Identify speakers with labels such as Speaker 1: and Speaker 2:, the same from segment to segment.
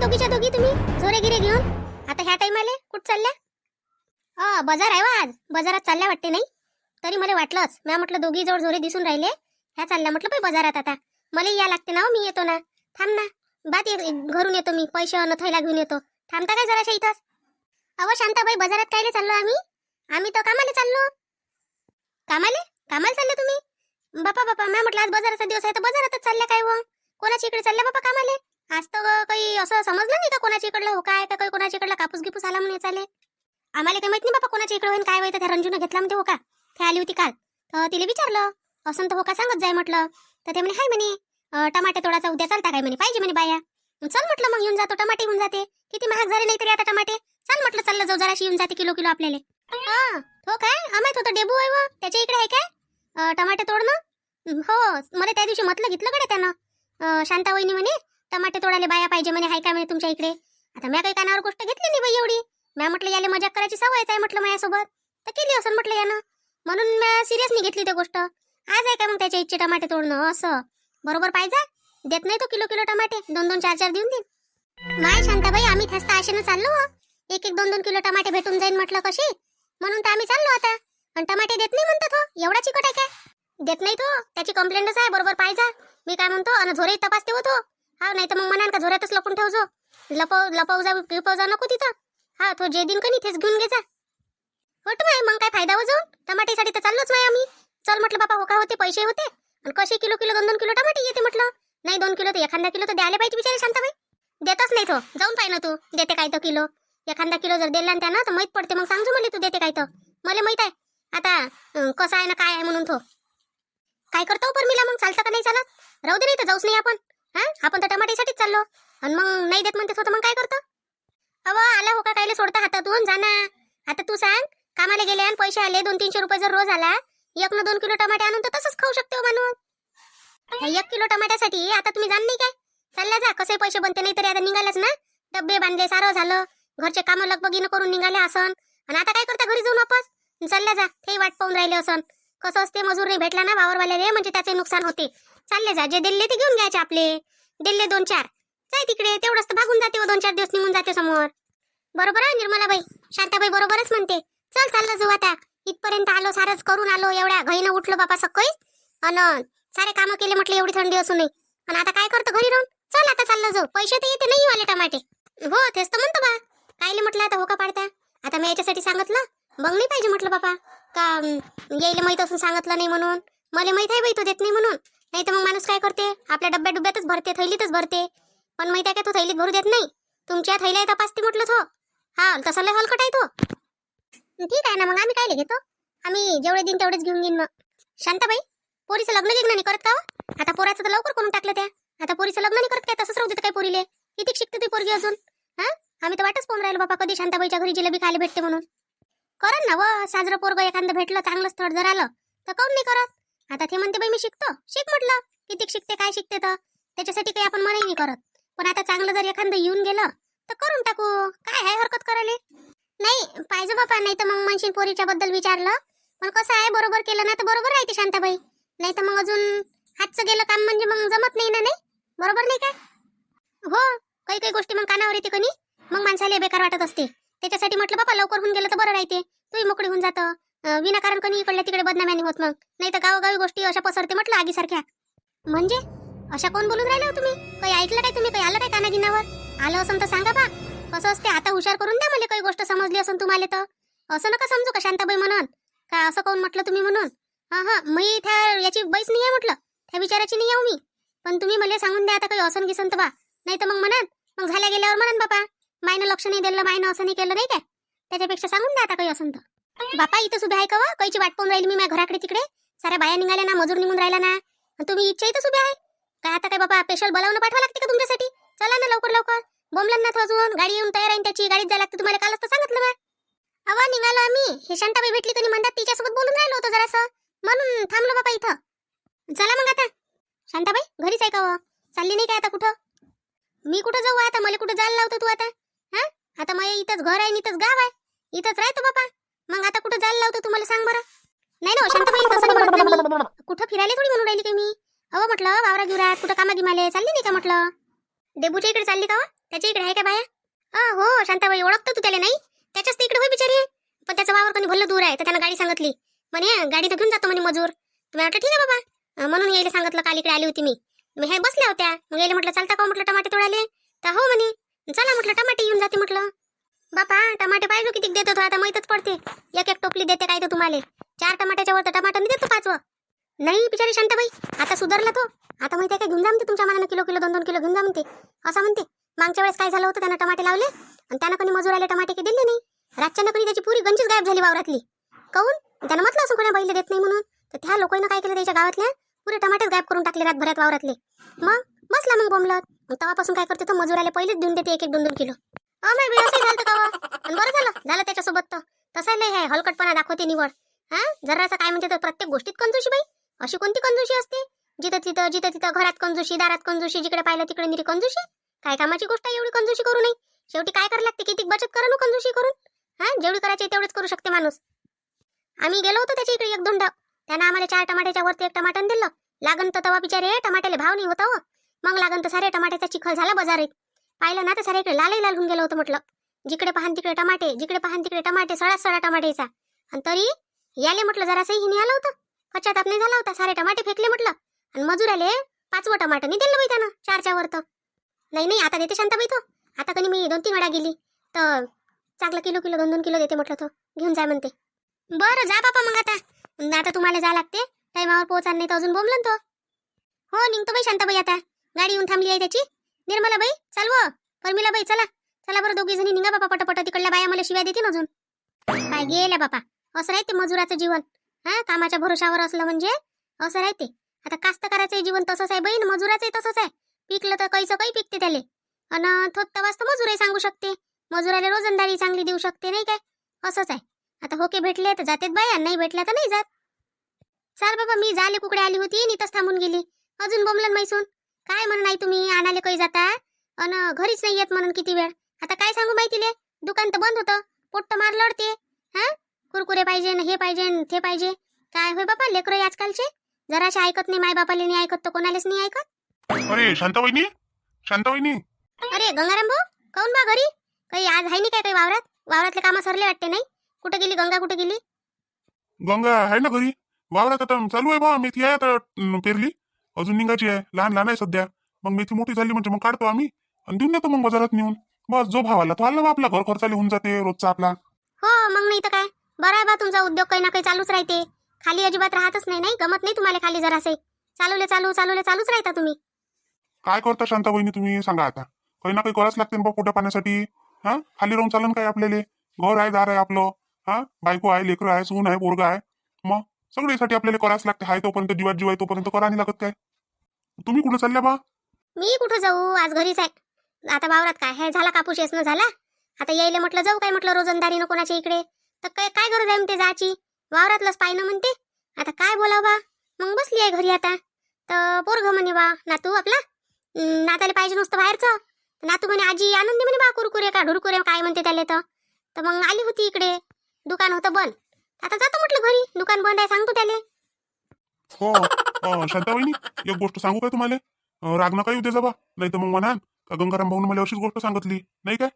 Speaker 1: दोघीच्या दोघी तुम्ही? झोरे गिरे घेऊन. आता ह्या टाइमाले कुठं चालल्या? अ बाजार आहे वा आज. बाजारात चालल्या वाटते नाही? तरी मला वाटलंच. म्या म्हटलं दोघी जवळ झोरे दिसून राहिले. ह्या चालल्या म्हटलं बाई बाजारात आता. मला या लागते ना हो, मी येतो ना. थांब ना. बात ये- घरून येतो मी. पैसे अन थैला घेऊन येतो. थांबता काय जराशा इथंच? अहो शांताबाई बाजारात कायले चाललो आम्ही? आम्ही तर कामाले चाललो. कामाले? कामाला चालले तुम्ही? बापा बापा म्या म्हटलं आज बाजाराचा दिवस आहे तर बाजारातच चालल्या काय व कोणाच्या इकडे चालल्या बापा कामाले? आज तर काही असं समजलं नाही का कोणाच्या इकडलं? हो काय का काही कोणाच्या इकडला? कापूस गिपूस आला म्हणून चाले आम्हाला काही माहीत नाही बापा कोणाच्या इकडे होईन काय होईल त्या रंजून घेतला म्हणते हो का? ते आली होती काल. तर तिला विचारलं असं तर हो का सांगत जाय? म्हटलं. तर ते म्हणे हाय म्हणे. टमाटे तोडाचा उद्या चालता काय? म्हणे. पाहिजे म्हणे बाया. चल म्हटलं मग येऊन जातो. टमाटे येऊन जाते. किती महाग झाले नाही तरी आता टमाटे. चल म्हटलं चाललं जाऊ जराशी येऊन जाते किलो किलो आपल्याला. हा हो काय? आम्हाला होतं डेबू आहे व. त्याच्या इकडे आहे काय? टमाटे तोडणं? हो मला त्या दिवशी म्हटलं घेतलं कडे त्यानं. शांता वहिनी म्हणे टमाटे तोडाले बाया पाहिजे म्हणे हाय काय म्हणे तुमच्या इकडे? आता मी काही कानावर गोष्ट घेतली नाही बाई एवढी. मी म्हटलं याले मजाक करायची सवयच आहे म्हटलं माझ्यासोबत. तर केली असं म्हटलं यानं. म्हणून मी सिरियस घेतली ती गोष्ट. आज आहे का मग त्याच्या इच्छे टमाटे तोडणं असं? बरोबर पाहिजे? देत नाही तो किलो किलो टमाटे. दोन दोन चार चार देऊन देईन नाही शांताबाई आम्ही थसता आशेनं चाललो एक एक दोन दोन किलो टमाटे भेटून जाईन म्हटलं कशी? म्हणून तर आम्ही चाललो आता. आणि टमाटे देत नाही म्हणतात तो एवढा चिकट आहे काय? देत नाही तो. त्याची कंप्लेंटच आहे बरोबर पाहिजे. मी काय म्हणतो आणि झोरे तपासते होतो हा नाही तर मग म्हणाल का झोऱ्यातच लपून ठेवजो. लपव लपव जा पिपव जा नको तिथं. हा तो जे दिन कनी तेच घेऊन घे जा. होट माय मग काय फायदा हो जाऊन? टमाटेसाठी तर चाललोच नाही आम्ही. चल म्हटलं बाबा हो का होते? पैसे होते? आणि कसे किलो किलो दोन दोन किलो टमाटे येते? म्हटलं. नाही दोन किलो तर एखादा किलो तर द्यायला पाहिजे बिचारे शांताबाई. देतच नाही तो. जाऊन पाहिजे ना तू. देते काय तर किलो? एखादा किलो जर दिला ना त्यानं तर माहीत पडते. मग सांगतो मला तू देते काय तर मला माहीत आहे. आता कसं आहे ना काय आहे म्हणून तो. काय करतो हो परमिला मग? चालतं का नाही चालत? राहू दे नाही तर जाऊच नाही आपण. हा? आपण तर टमाट्यासाठीच चाललो. आणि मग नाही देत म्हणते हो तर मग काय करतो? अव आला हो का कायले सोडता हातातून? जाना आता तू सांग कामाला गेले आणि पैसे आले दोन तीनशे रुपये जर रोज आला एक ना दोन किलो टमाटे आणून तर तसंच खाऊ शकते हो माणूस एक किलो टमाट्यासाठी आता तुम्ही जाण नाही काय? चालल्या जा कसे पैसे बनते नाही तरी आता निघालेच ना. डब्बे बांधले सारं झालं. घरचे कामं लगबगीनं करून निघाले असन. आणि आता काय करता घरी जाऊन वापस? चालल्या जा ते वाट पाहून राहिले असन. कसं असते मजूर नाही भेटला ना वावरवाल्याने म्हणजे त्याचे नुकसान होते. चालले जा जे दिल्ले ते घेऊन घ्यायचे आपले. दिल्ले दोन चार. जाय तिकडे तेवढंच तर भागून जाते व दोन चार दिवस निघून जाते समोर. बरोबर आहे निर्मलाबाई? शांताबाई बरोबरच म्हणते. चल चाललं जाऊ आता. इथपर्यंत आलो सारच करून आलो एवढ्या घाईनं उठलो बापा सकाळी. अन सारे कामं केले म्हटलं एवढी थंडी असून नाही पण आता काय करतो घरी राहून? चल आता चाललं जाऊ. पैसे तर येते नाही वाले टमाटे. हो तेच तर म्हणतो बा. कायले म्हटलं आता हो का पाडता? आता मी याच्यासाठी सांगितलं. मग नाही पाहिजे म्हटलं बापा. का अं, यायला माहीत असून सांगितलं नाही म्हणून. मला माहीत आहे बाई तो देत नाही म्हणून. नाही तर मग माणूस काय करते? आपल्या डब्या डुब्यातच भरते थैलीतच भरते. पण माहिती आहे का तो थैलीत भरू देत नाही? तुमच्या थैल्या तपासते म्हटलं तो हा तसं लय हलकट आहे तो. ठीक आहे ना मग आम्ही काय घेतो? आम्ही जेवढे दिन तेवढेच घेऊन घेईन मग. शांताबाई पोरीचं लग्न गिग्न नाही करत का हो? आता पोराचं तर लवकर करून टाकलं त्या. आता पोरीचं लग्न नाही करत काय तसंच राहू देत काय पोरीले? किती शिकते ती पोरगी अजून? हा? आम्ही तर वाटच पाहून राहिलो बाबा कधी शांताबाईच्या घरी जिलेबी खायला भेटते म्हणून. करन ना व साजरं पोरग एखादं भेटलं चांगलं स्थळ जर आलं तर काऊन नाही करत? आता ते म्हणते बाई मी शिकतो. शिक म्हटलं किती शिकते काय शिकते तर? त्याच्यासाठी काही आपण मनाही नाही करत. पण आता चांगलं जर एखादं येऊन गेलं तर करून टाकू. काय आहे हरकत करायला? नाही पाहिजे बापा नाही तर मग म्हणशील पोरीच्या बद्दल विचारलं. पण कसं आहे बरोबर केलं ना तर बरोबर राहते शांताबाई. नाही तर मग अजून हातचं गेलं काम म्हणजे मग जमत नाही ना नाही? बरोबर नाही काय हो काही काही गोष्टी मग कानावर येते कनी मग माणसाला बेकार वाटत असते. त्याच्यासाठी म्हटलं बापा लवकर होऊन गेलं तर बरं राहते. तूही मोकळी होऊन जातं. विनाकारण कोणी इकडल्या तिकडे बदनाम्याने होत मग. नाही तर गावोगावी गोष्टी अशा पसरते म्हटलं आगीसारख्या. म्हणजे? अशा कोण बोलून राहिले हो तुम्ही? काही ऐकलं काय तुम्ही? काही आलं काय कानागिनावर आलं असं तर सांगा बा. कसं असते आता हुशार करून द्या मला काही गोष्ट समजली असेल तुम्हाला तर. असं नका समजू का शांताबाई म्हणून? का असं कोण म्हटलं तुम्ही म्हणून? हा हा मी त्या याची बैस नाही आहे म्हटलं. त्या विचाराची नाही आहे मी. पण तुम्ही मला सांगून द्या आता काही असं गिसन तर बा. नाही तर मग म्हणत मग झाल्या गेल्यावर म्हणन बापा. मायनं लक्ष नाही दिलं मायनं असं नाही केलं नाही काय? त्याच्यापेक्षा सांगून द्या आता काही असं तर. बापा इथं उभे आहे का वा? कैची वाट पाहून राहिली मी माझ्या घराकडे तिकडे. साऱ्या बाया निघाल्या ना मजूर निघून राहिला ना. आणि तुम्ही इच्छा इथंच उभे आहे? काय आता काय बापा स्पेशल बोलावणं पाठवा लागते का तुमच्यासाठी? चला ना लवकर लवकर. बोंबलन ना अजून गाडी येऊन तयार आहे त्याची गाडीत जायला लागते. तुम्हाला कालच तर सांगितलं ना. अवा निघालो आम्ही. हे शांताबाई भेटली तरी म्हणतात तिच्यासोबत बोलून राहिलो होतो जरासं. म्हणून थांबलो बापा इथं. चला मग आता. शांताबाई घरीच आहे का व? चालली नाही काय आता कुठं? मी कुठं जाऊ आता? मला कुठं जायला लावतो तू आता? हा? आता माझ्या इथंच घर आहे इथंच गाव आहे. इथंच राहतो बापा. मग आता कुठं जायला लावतो तुम्हाला सांग बरं? नाही ना हो, तसं नाही म्हणत ना मी. कुठं फिरायला थोडी म्हणून राहिली का मी अहो म्हटलं वावरा गिवरात कुठं कामा गिमाले चालली नाही का म्हटलं? डेबूच्या इकडे चालली का हो? त्याच्या इकडे आहे का बाया? हो शांताबाई ओळखतो तू त्याला नाही? त्याच्याच तर इकडे होय बिचारी. पण त्याचा वावर कोणी भल्लं दूर आहे तर त्यानं गाडी सांगितली. म्हणे गाडी तर घेऊन जातो म्हणे मजूर. तुम्ही वाटलं ठीक आहे बाबा? म्हणून यायला सांगितलं काल इकडे आली होती मी. मी हे बसल्या होत्या. मग यायला म्हटलं चालता का हो म्हटलं टमाटे तोडाले तर हो म्हणे. चला म्हटलं टमाटे येऊन जाते म्हटलं. बापा टमाटे पाहिजे किती देतो तो? आता मैतच पडते. टोपली देते काय तर तुम्हाला? चार टमाट्याच्या वर तर टमाटर देतो पाचवं. नाही बिचारी शांताबाई आता सुधारला तो. आता माहिती आहे का घेऊन जा म्हणते तुमच्या मनानं किलो किलो दोन दोन किलो घेऊन जा म्हणते. असं म्हणते. मागच्या वेळेस काय झालं होतं त्यानं टमाटे लावले आणि त्यानं कोणी मजुराले टमाटे काही दिले नाही. रातच्यानं कोणी त्याची पुरी गंजीच गायब झाली वावरातली. काऊन? त्यानं म्हटलं असं कोणा बैल देत नाही म्हणून. तर त्या लोकांना काय केलं त्याच्या गावातल्या? पुरे टमाटेच गायब करून टाकले रातभरात वावरातले. मग बसला मग बोंबलत मग तेव्हापासून काय करते तो मजुराला पहिलेच देऊन देते एक एक दोन दोन किलो. अमाय बी झालं का बरं झालं. झालं त्याच्यासोबत तर. तसा नाही आहे हलकटपणा दाखवते निवड. हा? जरासा काय म्हणते तर प्रत्येक गोष्टीत कंजूशी बाई. अशी कोणती कंजूशी असते? जिथं तिथं जिथं तिथं घरात कंजूशी दारात कंजूशी जिकडे पाहिलं तिकडे निरी कंजूशी. काय कामाची गोष्ट आहे एवढी कंजूशी करू नये? शेवटी काय करायला लागते? किती बचत करा नो कंजूशी करून. हा? जेवढी करायची आहे तेवढीच करू शकते माणूस. आम्ही गेलो होतो त्याच्या इकडे एक दोन डाव त्यानं आम्हाला चार टमाट्याच्या वरती एक टमाटन दिलं. लागन तर तवा बिचारे टमाट्याला भाव नाही होता हो. मग लागन तर सारे टमाट्याचा चिखल झाला बाजारात. पाहिलं ना तर सारे इकडे लालही लाल होऊन गेलं होतं म्हटलं. जिकडे पाहान तिकडे टमाटे जिकडे पाहान तिकडे टमाटे सडा सडा टमाटेचा आणि तरी याले म्हटलं जरासंही हिने आलं होतं. पश्चाताप नाही झाला होता. सारे टमाटे फेकले म्हटलं. आणि मजुराले पाचवं टमाटर नाही दिलं बाई त्यानं चारच्या वर तर. नाही नाही आता देते शांताबाई तो. आता कधी मी दोन तीन वेळा गेली. तर चांगलं किलो किलो दोन दोन किलो देते म्हटलं तो. घेऊन जाय म्हणते. बरं जा बापा मग आता. आता तुम्हाला जा लागते. टायमावर पोहोचा नाही तर अजून बोंबलन तो. हो निघतो बाई शांताबाई आता. गाडी येऊन थांबली आहे त्याची. निर्मला बाई चालव. परमिला बाई चला. चला बरं दोघी जणी निघा बापा पटापट. तिकडल्या बाया मला शिव्या देतील अजून. काय गेल्या बापा? असं राहते मजुराचं जीवन. हा कामाच्या भरोशावर असलं म्हणजे असं राहते. आता कास्तकाराचं जीवन तसंच आहे बहीण मजुराचंही तसंच आहे. पिकलं तर कैचं काही पिकते त्याले. अन थोत वाजता तर मजुरही सांगू शकते. मजुराला रोजंदारी चांगली देऊ शकते नाही काय? असंच आहे. आता होके भेटले तर जातेत बाया नाही भेटल्या तर नाही जात. चाल बाबा मी झाले कुकडे आली होती नीतच थांबून गेली. अजून बोमलन मैसून काय म्हण नाही तुम्ही आणाले काही जाता? अन घरीच नाही येत म्हणून किती वेळ? आता काय सांगू माहितीले? दुकान तर बंद होतं. पोट्ट मार लढते. हा? कुरकुरे पाहिजे न हे पाहिजे न ते पाहिजे. काय होय बाबा लेकरं आजकालचे? जराशे ऐकत नाही माय बापाले नाही ऐकत तर कोणालाच नाही ऐकत.
Speaker 2: अरे शांताबाईनी? शांताबाईनी?
Speaker 1: अरे गंगाराम भाऊ काऊन बा घरी? काही आज आहे नाही काय काही वावरात? वावरातले कामं सरले वाटते नाही? कुठे गेली गंगा कुठे गेली?
Speaker 2: गंगा आहे ना घरी? वावरात आता चालू आहे बा मेथी आहे आता अं, पेरली. अजून निघायची आहे. लहान लहान आहे सध्या. मग मेथी मोठी झाली म्हणजे मग काढतो आम्ही. आणि देऊन देतो मग बाजारात नेऊन. बस जो भाव आला तो आला बा आपला घर खर्चाला होऊन जाते रोजचा आपला.
Speaker 1: हो मग नाही तर काय? बरं आहे बा तुमचा उद्योग काही ना काही चालूच राहते. खाली अजिबात राहतच नाही नाही? गमत नाही तुम्हाला खाली जरासे. चालवले चालू चालवले चालूच राहता तुम्ही.
Speaker 2: काय करता शांताबाईनी तुम्ही? सांगा आता. काही ना काही करावंच लागते ना बा पोटा पाण्यासाठी. हा? खाली राहून चालन काय आपल्याला? घर आहे दार आहे आपलं. हा? बायको आहे लेकरं आहे सून आहे पोरगा आहे. मग सगळ्यासाठी आपल्याला करावंच लागते. हाय तोपर्यंत जीवात जीव आहे तोपर्यंत करा नाही लागत काय? तुम्ही कुठं चालल्या बा?
Speaker 1: मी कुठं जाऊ? आज घरीच आहे. आता वावरात काय? हे झाला कापूस येसनं झाला? आता यायला म्हटलं जाऊ काय म्हटलं रोजंदारीनं कोणाच्या इकडे? तर काय काय गरज आहे म्हणते जायची? वावरातलंच पाहिनं म्हणते आता काय बोलाव बा? मग बसली आहे घरी आता. तर पोरग म्हणे बा नातू आपला? नाताले नाताला पाहिजे नुसतं बाहेरचं. नातू म्हणे आजी आणून दे म्हणे बा कुरकुरे का ढुरकुरे काय म्हणते त्याला तर? तर मग आली होती इकडे. दुकान होतं बंद. आता जातो म्हटलं घरी. दुकान बंद आहे सांगतो त्याले.
Speaker 2: हो, हो शांताबाईनी एक गोष्ट सांगू काय तुम्हाला? राग नका येऊ दे बा नाही तर मग म्हणाल का गंगाराम भाऊन मला अशीच गोष्ट सांगितली नाही काय?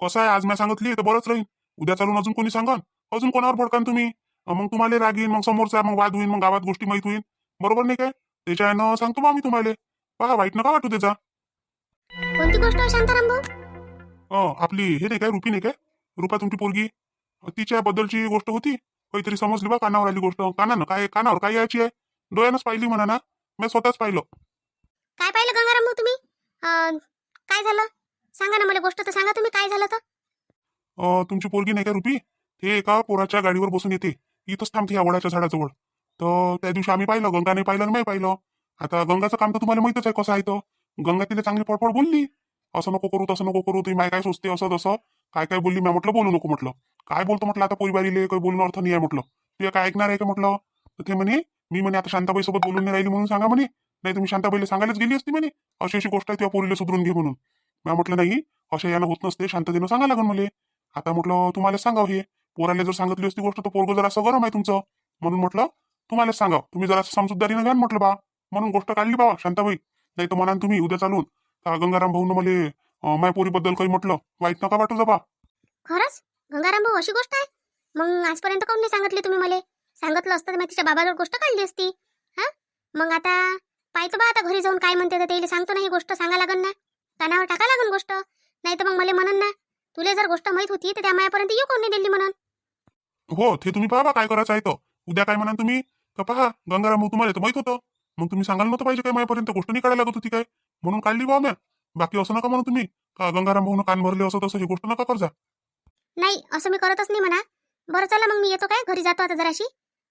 Speaker 2: कसं आहे? आज मी सांगितली तर बरंच राहील उद्या चालून अजून कोणी सांगन? अजून कोणावर भडकान तुम्ही? मग तुम्हाला राग येईन मग समोरचा मग वाद होईल मग गावात गोष्टी माहीत होईल बरोबर नाही काय? त्याच्यानं सांगतो बा मी तुम्हाला. पहा वाईट नका वाटू त्याचा.
Speaker 1: कोणती गोष्ट शांताराम भाऊ?
Speaker 2: आपली हे नाही काय रुपी नाही काय? रुपा तुमची पोरगी. अं, तिच्याबद्दलची गोष्ट होती? काहीतरी समजली बा कानावर आली गोष्ट. कानानं काय कानावर काय यायची आहे? डोळ्यानंच पाहिली म्हणा ना. मी स्वतःच पाहिलं.
Speaker 1: काय पाहिलं गंगाराम भाऊ तुम्ही? काय झालं? सांगा ना मला गोष्ट तर सांगा तुम्ही काय झालं तर?
Speaker 2: तुमची पोरगी नाही का रुपी? ते एका पोराच्या गाडीवर बसून येते. इथंच थांबते या वडाच्या झाडाजवळ. तर त्या दिवशी आम्ही पाहिलं गंगाने पाहिलं नाही पाहिलं. आता गंगाचं काम तर तुम्हाला माहितच आहे कसं आहे तर. गंगा तिला चांगली पडपड बोलली. असं नको करू तसं नको करू तुम्ही माय काय सोचते असं तसं. काय काय बोलली मी म्हटलं बोलू नको म्हटलं. काय बोलतो म्हटलं आता पोरीबारीले काही बोलणं अर्थ नाही आहे म्हटलं. तुला काय ऐकणार आहे का म्हटलं? ते म्हणे मी म्हणे आता शांताबाई सोबत बोलून नाही राहिली म्हणून सांगा म्हणे. नाही तुम्ही शांताबाईला सांगायलाच गेली असती म्हणे. अशी अशी गोष्ट आहे तुझ्या पोरीला सुधरून घे म्हणून. मी म्हटलं नाही अशा यानं होत नसते. शांततेनं सांगा लागेल मला. आता म्हटलं तुम्हाला सांगावं हे. पोराला जर सांगितली असती गोष्ट तर पोरग जरा असं गरम आहे तुमचं. म्हणून म्हटलं तुम्हाला सांगाव. तुम्ही जरा समजूतदारीनं घ्या म्हटलं बा. म्हणून गोष्ट काढली बाबा शांताबाई. नाही तर म्हणा तुम्ही उद्या चालून. गंगाराम भाऊन मला अं, माय पोरीबद्दल काही म्हटलं. वाईट नका वाटू बा
Speaker 1: खरंच? गंगाराम भाऊ अशी गोष्ट आहे? मग आजपर्यंत काऊन नाही सांगितली तुम्ही मला? सांगितलं असतं तर मी तिच्या बाबाजवळ गोष्ट काढली असती. हा? मग आता पाहतो बा आता घरी जाऊन काय म्हणते तर त्याला सांगतो ना ही गोष्ट सांगा लागन ना. कानावर टाका लागन गोष्ट. नाही तर मग मला म्हणन ना तुला जर गोष्ट माहीत होती तर त्या मायापर्यंत येऊ कोण दिली म्हणून.
Speaker 2: हो ते तुम्ही पहा बा काय करायचं आहे तर. उद्या काय म्हणा तुम्ही? का पहा गंगाराम तुम्हाला तर माहीत होतं. मग तुम्ही सांगायला नव्हतं पाहिजे काय माझ्यापर्यंत गोष्ट नाही काढायला लागत होती काय? म्हणून काढली बा म्या. बाकी असं नका म्हणू तुम्ही. का गंगाराम भाऊन कान भरले असं तसं ही गोष्ट नका करजा
Speaker 1: नाही असं मी करतच नाही म्हणा. बरं चला मग मी येतो काय? घरी जातो आता जराशी.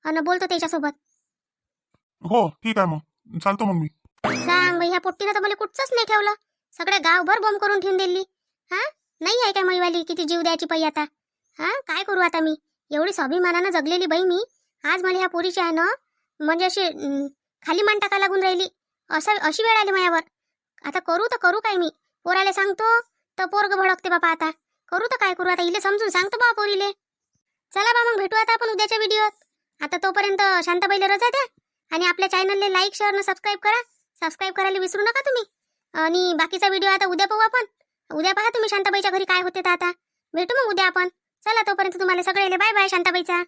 Speaker 1: आणि बोलतो त्याच्यासोबत.
Speaker 2: हो ठीक आहे मग. चालतो मग मी
Speaker 1: सांग बाई ह्या पोट्टीनं तर मला कुठचंच नाही ठेवलं. सगळ्या गावभर बोंब करून ठेवून दिली. हा? नाही आहे काय मैवाली किती जीव द्यायची पाई आता? हा? काय करू आता मी? एवढी स्वाभिमानानं जगलेली बाई मी. आज मला ह्या पोरीची आहे ना म्हणजे अशी अं, खाली मान टाका लागून राहिली. असं अशी वेळ आली माझ्यावर. आता करू तर करू काय मी? पोराला सांगतो तर पोरग भडकते बापा आता. करू तर काय करू आता? इले समजून सांगतो बा पोरीले. चला बा मग भेटू आता आपण उद्याच्या व्हिडिओत आता तोपर्यंत शांताबाईला रजा द्या. आणि आपल्या चॅनलला लाईक शेअर सबस्क्राईब करा. सबस्क्राईब करायला विसरू नका तुम्ही. आणि बाकीचा व्हिडिओ आता उद्या पाहू आपण. उद्या पहा तुम्ही शांताबाईच्या घरी काय होते तर आता. भेटू मग उद्या आपण. चला तोपर्यंत तुम्हाला सगळ्याला बाय बाय शांताबाईचा.